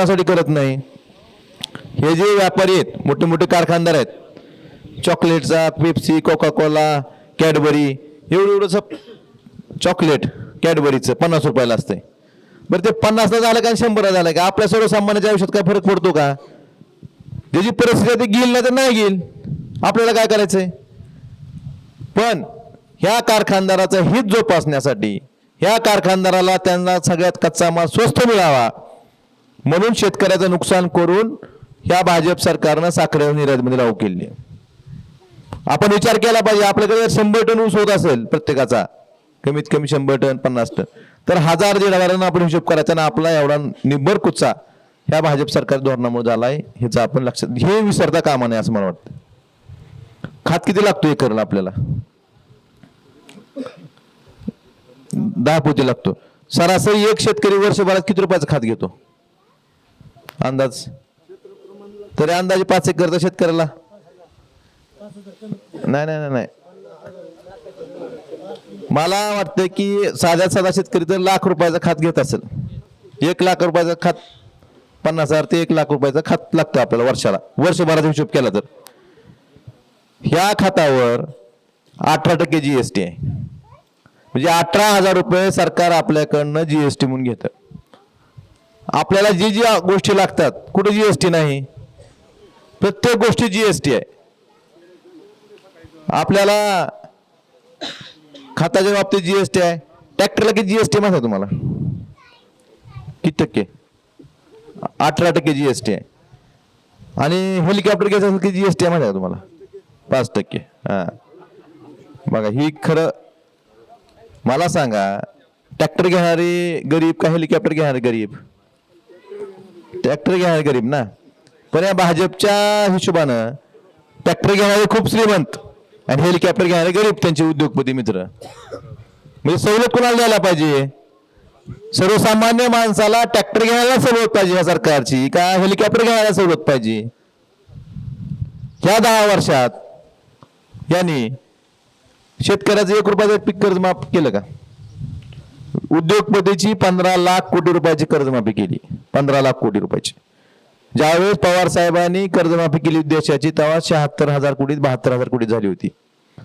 कोणासाठी करत नाही? हे जे व्यापारी आहेत मोठे मोठे कारखानदार आहेत चॉकलेटचा पेप्सी कोका कोला कॅडबरी एवढं एवढंसं चॉकलेट कॅडबरीचं पन्नास रुपयाला असतंय. बरं ते पन्नासला झालं का शंभर शंभरला झालं का? आपल्या सर्वसामान्याच्या आयुष्यात काय फरक पडतो का? त्याची परिस्थिती ते घेईल ना तर नाही घेईल. आपल्याला काय करायचंय? पण ह्या कारखानदाराचं हित जोपासण्यासाठी ह्या कारखानदाराला त्यांना सगळ्यात कच्चा माल स्वस्त मिळावा. म्हणून शेतकऱ्याचं नुकसान करून ह्या भाजप सरकारनं साखरेवर निर्यातमध्ये लागू केली. आपण विचार केला पाहिजे आपल्याकडे जर शंभर टन ऊस होत असेल प्रत्येकाचा कमीत कमी शंभर टन पन्नास टन तर हजार दीड हजारांना आपण हिशोब करायचा आणि आपला एवढा निब्बर कुच्चा ह्या भाजप सरकार धोरणामुळे झालाय ह्याचं आपण लक्षात हे विसरता कामा नये असं मला वाटतं. खात किती लागतो एकरला आपल्याला? दहा पोती लागतो. सरासरी एक शेतकरी वर्षभरात किती रुपयाचं खात घेतो? अंदाज. तरी अंदाजे पाच एक करतो शेतकऱ्याला. नाही नाही नाही नाही. मला वाटतं की साध्या साधा शेतकरी तर लाख रुपयाचं खात घेत असेल. एक लाख रुपयाचं खात पन्नास हजार ते एक लाख रुपयाचं खात लागतं आपल्याला वर्षाला. वर्षभराचा हिशोब केला तर. ह्या खातावर अठरा टक्के जी एस टी आहे. म्हणजे अठरा हजार रुपये सरकार आपल्याकडनं टी म्हणून घेतं. आपल्याला जी जी गोष्टी लागतात कुठे टी नाही? प्रत्येक गोष्टी जी एस टी आहे. आपल्याला खताच्या बाबतीत जी एस टी आहे. ट्रॅक्टरला किती जीएसटी माहिती आहे तुम्हाला? किती टक्के? अठरा टक्के जी एस टी आहे. आणि हेलिकॉप्टर घ्यायचं असेल किती जीएसटी आहे माहिती आहे तुम्हाला? पाच टक्के. हां. बघा ही खरं मला सांगा ट्रॅक्टर घेणारे गरीब का हेलिकॉप्टर घेणारे गरीब? ट्रॅक्टर घेणारे गरीब ना. पण या भाजपच्या हिशोबानं ट्रॅक्टर घेणारे खूप श्रीमंत आणि हेलिकॉप्टर घेणारे गरीब त्यांचे उद्योगपती मित्र. म्हणजे सवलत कोणाला द्यायला पाहिजे? सर्वसामान्य माणसाला ट्रॅक्टर घ्यायला सवलत पाहिजे या सरकारची का हेलिकॉप्टर घ्यायला सवलत पाहिजे? ह्या दहा वर्षात यांनी शेतकऱ्याचं एक रुपयाचं पीक कर्ज माफ केलं का? उद्योगपतीची पंधरा लाख कोटी रुपयाची कर्जमाफी केली. पंधरा लाख कोटी रुपयाची. ज्यावेळेस पवार साहेबांनी कर्जमाफी केली देशाची तेव्हा शहात्तर हजार कोटीत बहात्तर हजार कोटी झाली होती.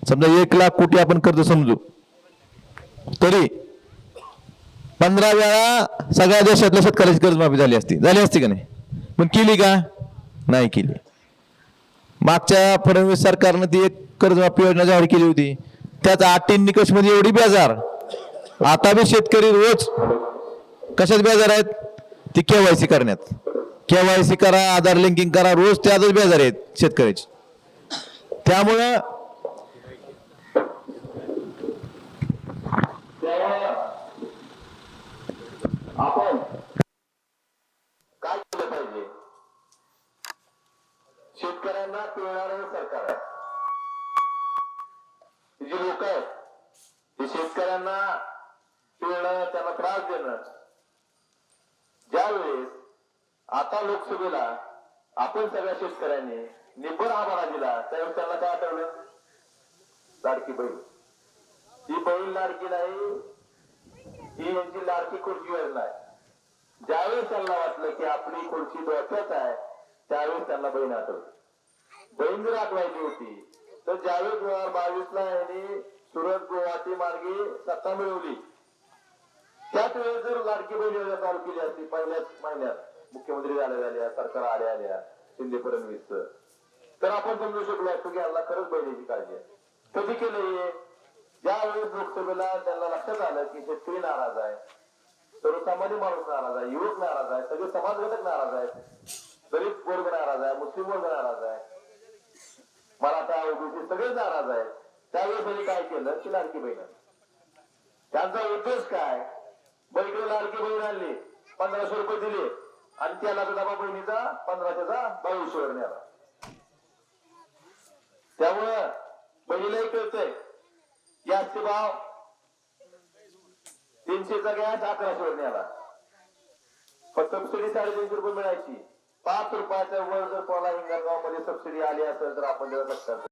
समजा एक लाख कोटी आपण कर्ज समजू. तरी पंधरा वेळा सगळ्या देशातल्या शेतकऱ्याची कर्जमाफी झाली असती. झाली असती का नाही? पण केली का? नाही केली. मागच्या फडणवीस सरकारनं ती एक कर्जमाफी योजना जाहीर केली होती. त्याच अटी निकषमध्ये एवढी बेजार. आता बी शेतकरी रोज कशात बेजार आहेत? ती केवायसी करण्यात. केवायसी करा आधार लिंकिंग करा रोज त्यातच बेजार आहेत शेतकऱ्याची. त्यामुळं आपण काय केलं पाहिजे? शेतकऱ्यांना पिळणार सरकार जी लोक आहेत ते शेतकऱ्यांना पिळणं त्यांना त्रास देणं ज्यावेळेस आता लोकसभेला आपण सगळ्या शेतकऱ्यांनी निब्बर आभार दिला. त्यावेळी त्यांना काय आठवलं? लाडकी बहीण. ही बहीण लाडकी नाही ही यांची लाडकी खुर्ची योजना आहे ज्यावेळेस त्यांना वाटलं की आपली खुर्ची डोक्यात आहे त्यावेळेस त्यांना बहीण आठवली. बहीण जर आठवायची होती तर ज्यावेळेस दोन हजार बावीस ला यांनी सुरत गुवाहाटी मार्गे सत्ता मिळवली त्याच वेळेस जर लाडकी बहीण योजना चालू केली असती पहिल्याच महिन्यात मुख्यमंत्री झाल्या झाल्या सरकार आल्या आल्या शिंदे फडणवीस तर आपण समजू शकलो असतो की यांना खरंच बहिणीची काळजी आहे. कधी केलं ज्यावेळेस लोकसभेला त्यांना लक्षात आलं की शेतकरी नाराज आहे सर्वसामान्य माणूस नाराज आहे युवक नाराज आहे सगळे समाज घटक नाराज आहेत गरीब वर्ग नाराज आहे मुस्लिम वर्ग नाराज आहे. मराठा ओबीसी सगळे नाराज आहेत. त्यावेळेस त्यांनी काय केलं? की लाडकी बहीण त्यांचा उद्देश काय? बैठक लाडकी बहीण आणली पंधराशे रुपये दिले. आणि त्याला डबा बहिणीचा पंधराशेचा बावीसशे वर नेला त्यामुळं बहिणीलाही कळतंय गॅसचे भाव तीनशेचा गॅस अकराशे वर नेला पण सबसिडी साडेतीनशे रुपये मिळायची. पाच रुपयाच्या वर जर कोणाला हिंगणगावमध्ये सबसिडी आली असेल तर आपण देऊ शकतात.